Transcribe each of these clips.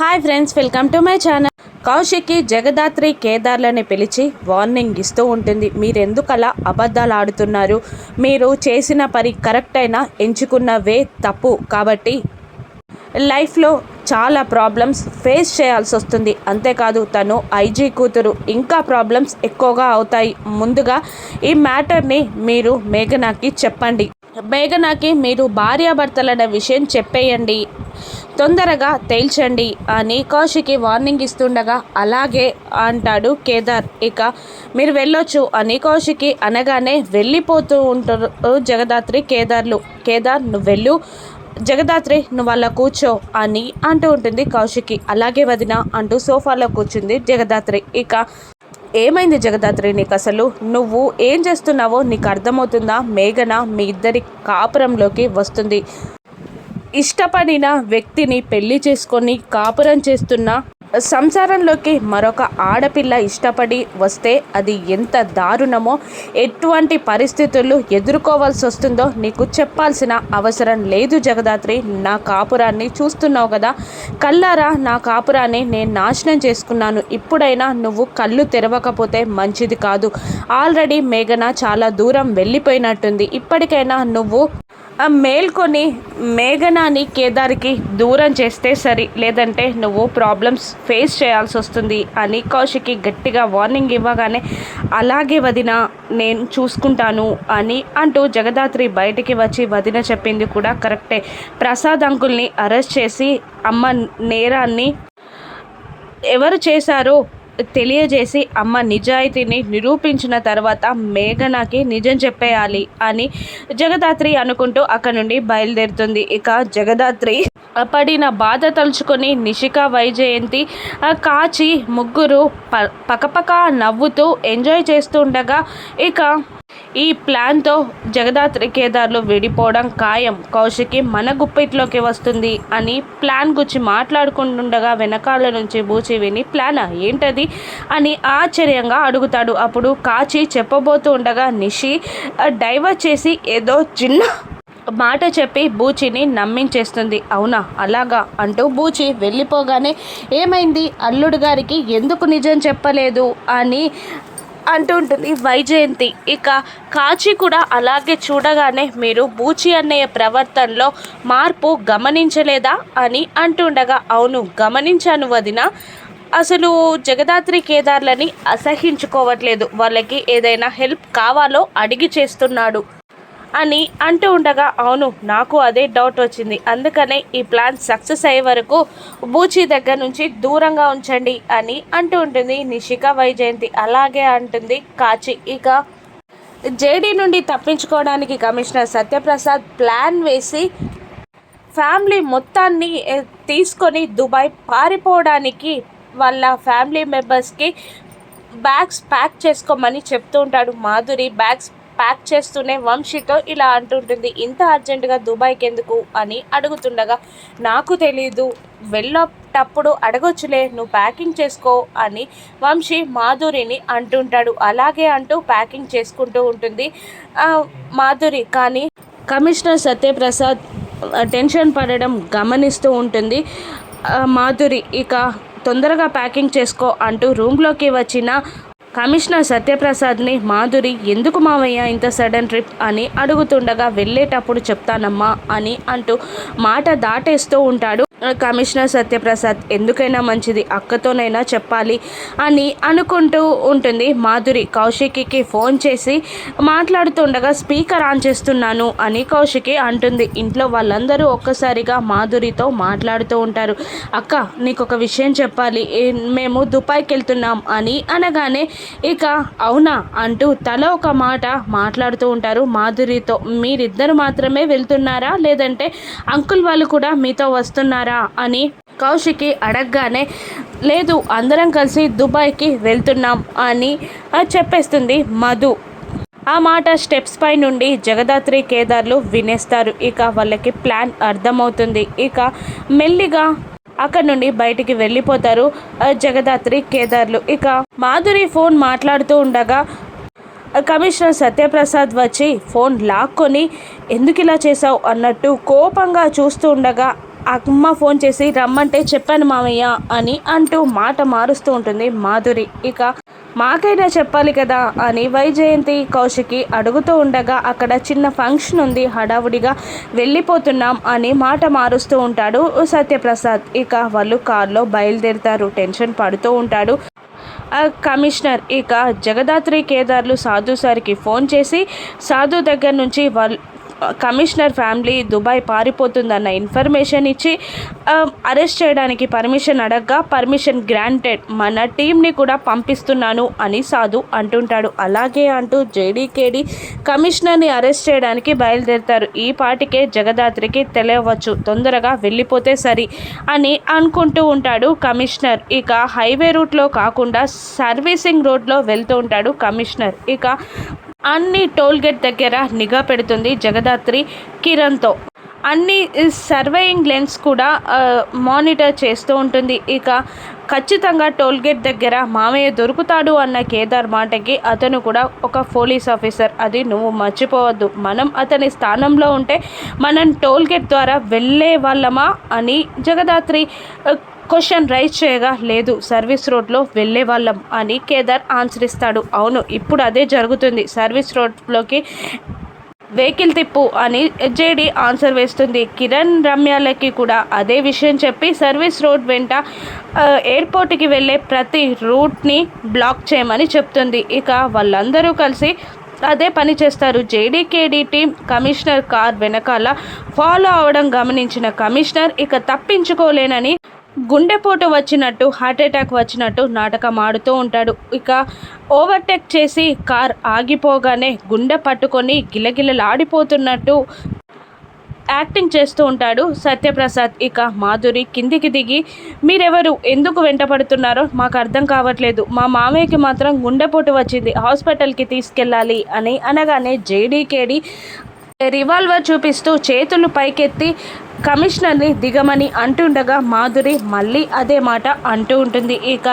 Hi friends welcome to my channel కౌశిక్కి Jagadatri కేదార్లని పిలిచి warning ఇస్తూ ఉంటుంది. మీరెందుకు అలా అబద్ధాలు ఆడుతున్నారు? మీరు చేసిన పని కరెక్ట్ అయినా ఎంచుకున్న వే తప్పు కాబట్టి లైఫ్లో చాలా ప్రాబ్లమ్స్ ఫేస్ చేయాల్సి వస్తుంది. అంతేకాదు తను ఐజీ కూతురు. ఇంకా ప్రాబ్లమ్స్ ఎక్కువగా అవుతాయి. ముందుగా ఈ మ్యాటర్ని మీరు మేఘనాకి చెప్పండి. మేఘనాకి మీరు భార్యాభర్తలన్న విషయం చెప్పేయండి. తొందరగా తేల్చండి అని కౌశికి వార్నింగ్ ఇస్తుండగా అలాగే అంటాడు కేదార్. ఇక మీరు వెళ్ళొచ్చు అని కౌశికి అనగానే వెళ్ళిపోతూ ఉంటారు జగదాత్రి కేదార్లు. కేదార్ నువ్వు వెళ్ళు. జగదాత్రి నువ్వు అలా కూర్చో అని అంటూ ఉంటుంది కౌశికి. అలాగే వదిన అంటూ సోఫాలో కూర్చుంది జగదాత్రి. ఇక ఏమైంది జగదాత్రి? నీకు అసలు నువ్వు ఏం చేస్తున్నావో నీకు అర్థమవుతుందా మేఘన మీ ఇద్దరి కాపురంలోకి వస్తుంది. ఇష్టపడిన వ్యక్తిని పెళ్ళి చేసుకొని కాపురం చేస్తున్న సంసారంలోకి మరొక ఆడపిల్ల ఇష్టపడి వస్తే అది ఎంత దారుణమో ఎటువంటి పరిస్థితులు ఎదుర్కోవాల్సి వస్తుందో నీకు చెప్పాల్సిన అవసరం లేదు జగదాత్రి. నా కాపురాన్ని చూస్తున్నావు కదా? కల్లారా నా కాపురాన్ని నేను నాశనం చేసుకున్నాను. ఇప్పుడైనా నువ్వు కళ్ళు తెరవకపోతే మంచిది కాదు. ఆల్రెడీ మేఘన చాలా దూరం వెళ్ళిపోయినట్టుంది. ఇప్పటికైనా నువ్వు మేల్కొని మేఘనాని కేదార్కి దూరం చేస్తే సరి లేదంటే నువ్వు ప్రాబ్లమ్స్ ఫేస్ చేయాల్సి వస్తుంది అని కౌశికి గట్టిగా వార్నింగ్ ఇవ్వగానే అలాగే వదిన నేను చూసుకుంటాను అని అంటూ జగదాత్రి బయటికి వచ్చి వదిన చెప్పింది కూడా కరెక్టే. ప్రసాద్ అంకుల్ని అరెస్ట్ చేసి అమ్మ నేరాన్ని ఎవరు చేశారో? తెలియజేసి అమ్మ నిజాయితీని నిరూపించిన తర్వాత మేఘనాకి నిజం చెప్పేయాలి అని జగదాత్రి అనుకుంటూ అక్కడ నుండి బయలుదేరుతుంది. ఇక జగదాత్రి పడిన బాధ తలుచుకొని నిషిక వైజయంతి కాచి ముగ్గురు ప పకపక నవ్వుతూ ఎంజాయ్ చేస్తుండగా ఇక ఈ ప్లాన్తో జగదాత్రి కేదార్లు విడిపోవడం ఖాయం. కౌశికి మన గుప్పిట్లోకి వస్తుంది అని ప్లాన్ గురించి మాట్లాడుకుంటుండగా వెనకాల నుంచి బూచి విని ప్లానా ఏంటది? అని ఆశ్చర్యంగా అడుగుతాడు. అప్పుడు కాచి చెప్పబోతూ ఉండగా నిషి డైవర్ట్ చేసి ఏదో చిన్న మాట చెప్పి బూచిని నమ్మించేస్తుంది. అవునా? అలాగా? అంటూ బూచి వెళ్ళిపోగానే ఏమైంది? అల్లుడు గారికి ఎందుకు నిజం చెప్పలేదు? అని అంటూ ఉంటుంది. వైజయంతి ఇక కాచి కూడా అలాగే చూడగానే మీరు బూచి అన్నయ్య ప్రవర్తనలో మార్పు గమనించలేదా అని అంటుండగా అవును గమనించాను వదిన. అసలు జగదాత్రి కేదార్లని అసహించుకోవట్లేదు. వాళ్ళకి ఏదైనా హెల్ప్ కావాలో అడిగి చేస్తున్నాడు. అని అంటూ ఉండగా అవును నాకు అదే డౌట్ వచ్చింది. అందుకనే ఈ ప్లాన్ సక్సెస్ అయ్యే వరకు బూచి దగ్గర నుంచి దూరంగా ఉంచండి అని అంటూ ఉంటుంది నిషిక వైజయంతి. అలాగే అంటుంది కాచి. ఇక జేడీ నుండి తప్పించుకోవడానికి కమిషనర్ సత్యప్రసాద్ ప్లాన్ వేసి ఫ్యామిలీ మొత్తాన్ని తీసుకొని దుబాయ్ పారిపోవడానికి వాళ్ళ ఫ్యామిలీ మెంబర్స్కి బ్యాగ్స్ ప్యాక్ చేసుకోమని చెప్తూ ఉంటాడు మాధురి. బ్యాగ్స్ ప్యాక్ చేస్తూనే వంశీతో ఇలా అంటుంటుంది ఇంత అర్జెంటుగా దుబాయ్కి ఎందుకు? అని అడుగుతుండగా నాకు తెలీదు వెళ్ళేటప్పుడు అడగొచ్చులే నువ్వు ప్యాకింగ్ చేసుకో అని వంశీ మాధురిని అంటుంటాడు. అలాగే అంటూ ప్యాకింగ్ చేసుకుంటూ ఉంటుంది మాధురి. కానీ కమిషనర్ సత్యప్రసాద్ టెన్షన్ పడడం గమనిస్తూ ఉంటుంది మాధురి. ఇక తొందరగా ప్యాకింగ్ చేసుకో అంటూ రూమ్లోకి వచ్చిన కమిషనర్ సత్యప్రసాద్ని మాధురి ఎందుకు మావయ్య ఇంత సడన్ ట్రిప్? అని అడుగుతుండగా వెళ్ళేటప్పుడు చెప్తానమ్మా అని అంటూ మాట దాటేస్తూ ఉంటాడు. కమిషనర్ సత్యప్రసాద్ ఎందుకైనా మంచిది అక్కతోనైనా చెప్పాలి అని అనుకుంటూ ఉంటుంది మాధురి. కౌశికి ఫోన్ చేసి మాట్లాడుతుండగా స్పీకర్ ఆన్ చేస్తున్నాను అని కౌశికి అంటుంది. ఇంట్లో వాళ్ళందరూ ఒక్కసారిగా మాధురితో మాట్లాడుతూ ఉంటారు. అక్క నీకు ఒక విషయం చెప్పాలి. మేము దుబాయ్కి వెళ్తున్నాం అని అనగానే ఇక అవునా అంటూ తల ఒక మాట మాట్లాడుతూ ఉంటారు మాధురితో. మీరిద్దరు మాత్రమే వెళ్తున్నారా? లేదంటే అంకుల్ వాళ్ళు కూడా మీతో వస్తున్నారా? వెళ్తున్నారా అని కౌశికి అడగగానే లేదు అందరం కలిసి దుబాయ్కి వెళ్తున్నాం అని చెప్పేస్తుంది మధు. ఆ మాట స్టెప్స్ పై నుండి జగదాత్రి కేదార్లు వినేస్తారు. ఇక వాళ్ళకి ప్లాన్ అర్థమవుతుంది. ఇక మెల్లిగా అక్కడ నుండి బయటికి వెళ్ళిపోతారు జగదాత్రి కేదార్లు. ఇక మాధురి ఫోన్ మాట్లాడుతూ ఉండగా కమిషనర్ సత్యప్రసాద్ వచ్చి ఫోన్ లాక్కొని ఎందుకు ఇలా చేసావు అన్నట్టు కోపంగా చూస్తూ ఉండగా అమ్మ ఫోన్ చేసి రమ్మంటే చెప్పాను మామయ్య అని అంటూ మాట మారుస్తూ ఉంటుంది మాధురి. ఇక మాకైనా చెప్పాలి కదా అని వైజయంతి కౌశికి అడుగుతూ ఉండగా అక్కడ చిన్న ఫంక్షన్ ఉంది హడావుడిగా వెళ్ళిపోతున్నాం అని మాట మారుస్తూ ఉంటాడు సత్యప్రసాద్. ఇక వాళ్ళు కారులో బయలుదేరుతారు టెన్షన్ పడుతూ ఉంటాడు కమిషనర్. ఇక జగదాత్రి కేదార్లు సాధు సార్కి ఫోన్ చేసి సాధు దగ్గర నుంచి వాళ్ళు కమిషనర్ ఫ్యామిలీ దుబాయ్ పారిపోతుందన్న ఇన్ఫర్మేషన్ ఇచ్చి అరెస్ట్ చేయడానికి పర్మిషన్ అడగగా పర్మిషన్ గ్రాంటెడ్. మన టీంని కూడా పంపిస్తున్నాను అని సాధు అంటుంటాడు. అలాగే అంటూ జేడీకేడి కమిషనర్ని అరెస్ట్ చేయడానికి బయలుదేరుతారు. ఈ పాటికే జగదాత్రికి తెలియవచ్చు తొందరగా వెళ్ళిపోతే సరి అని అనుకుంటూ ఉంటాడు కమిషనర్. ఇక హైవే రూట్లో కాకుండా సర్వీసింగ్ రోడ్లో వెళ్తూ ఉంటాడు కమిషనర్. ఇక అన్ని టోల్ గేట్ దగ్గర నిఘా పెడుతుంది జగదాత్రి కిరణ్తో. అన్ని సర్వేయింగ్ లెన్స్ కూడా మానిటర్ చేస్తూ ఉంటుంది. ఇక ఖచ్చితంగా టోల్ గేట్ దగ్గర మామయ్య దొరుకుతాడు అన్న కేదార్ మాటకి అతను కూడా ఒక పోలీస్ ఆఫీసర్. అది నువ్వు మర్చిపోవద్దు. మనం అతని స్థానంలో ఉంటే మనం టోల్ గేట్ ద్వారా వెళ్ళే వాళ్ళమా అని జగదాత్రి క్వశ్చన్ రైజ్ చేయగా లేదు సర్వీస్ రోడ్లో వెళ్ళే వాళ్ళం అని కేదార్ ఆన్సర్ ఇస్తాడు అవును ఇప్పుడు అదే జరుగుతుంది. సర్వీస్ రోడ్లోకి వెహికల్ తిప్పు అని జేడి ఆన్సర్ వేస్తుంది. కిరణ్ రమ్యాలకి కూడా అదే విషయం చెప్పి సర్వీస్ రోడ్ వెంట ఎయిర్పోర్ట్కి వెళ్ళే ప్రతి రూట్ని బ్లాక్ చేయమని చెప్తుంది. ఇక వాళ్ళందరూ కలిసి అదే పని చేస్తారు. JD KD team commissioner car వెనకాల ఫాలో అవడం గమనించిన కమిషనర్ ఇక తప్పించుకోలేనని గుండెపోటు వచ్చినట్టు హార్ట్ అటాక్ వచ్చినట్టు నాటకం ఆడుతూ ఉంటాడు. ఇక ఓవర్టేక్ చేసి కార్ ఆగిపోగానే గుండె పట్టుకొని గిలగిలలాడిపోతున్నట్టు యాక్టింగ్ చేస్తూ ఉంటాడు సత్యప్రసాద్. ఇక మాధురి కిందికి దిగి మీరెవరు? ఎందుకు వెంటపడుతున్నారో మాకు అర్థం కావట్లేదు. మా మామయ్యకి మాత్రం గుండెపోటు వచ్చింది. హాస్పిటల్కి తీసుకెళ్ళాలి అని అనగానే జేడీకేడి రివాల్వర్ చూపిస్తూ చేతులు పైకెత్తి కమిషనర్ని దిగమని అంటుండగా మాధురి మళ్ళీ అదే మాట అంటూ ఉంటుంది. ఇక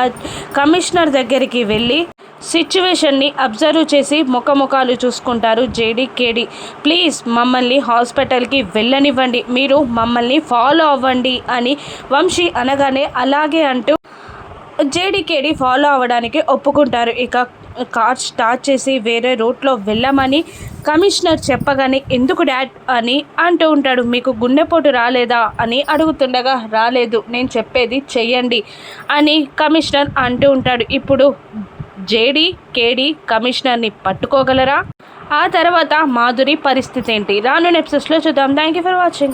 కమిషనర్ దగ్గరికి వెళ్ళి సిచ్యువేషన్ని అబ్జర్వ్ చేసి ముఖముఖాలు చూసుకుంటారు జేడీ కేడి ప్లీజ్ మమ్మల్ని హాస్పిటల్కి వెళ్ళనివ్వండి. మీరు మమ్మల్ని ఫాలో అవ్వండి అని వంశీ అనగానే అలాగే అంటూ జేడీకేడి ఫాలో అవ్వడానికి ఒప్పుకుంటారు. ఇక కార్ స్టార్ట్ చేసి వేరే రూట్లో వెళ్ళమని కమిషనర్ చెప్పగానే ఎందుకు డాడ్? అని అంటూ ఉంటాడు. మీకు గుండెపోటు రాలేదా? అని అడుగుతుండగా రాలేదు నేను చెప్పేది చెయ్యండి అని కమిషనర్ అంటూ ఉంటాడు. ఇప్పుడు జేడీ కేడి కమిషనర్ని పట్టుకోగలరా? ఆ తర్వాత మాధురి పరిస్థితి ఏంటి? రాను నెప్సెస్లో చూద్దాం. Thank you for watching.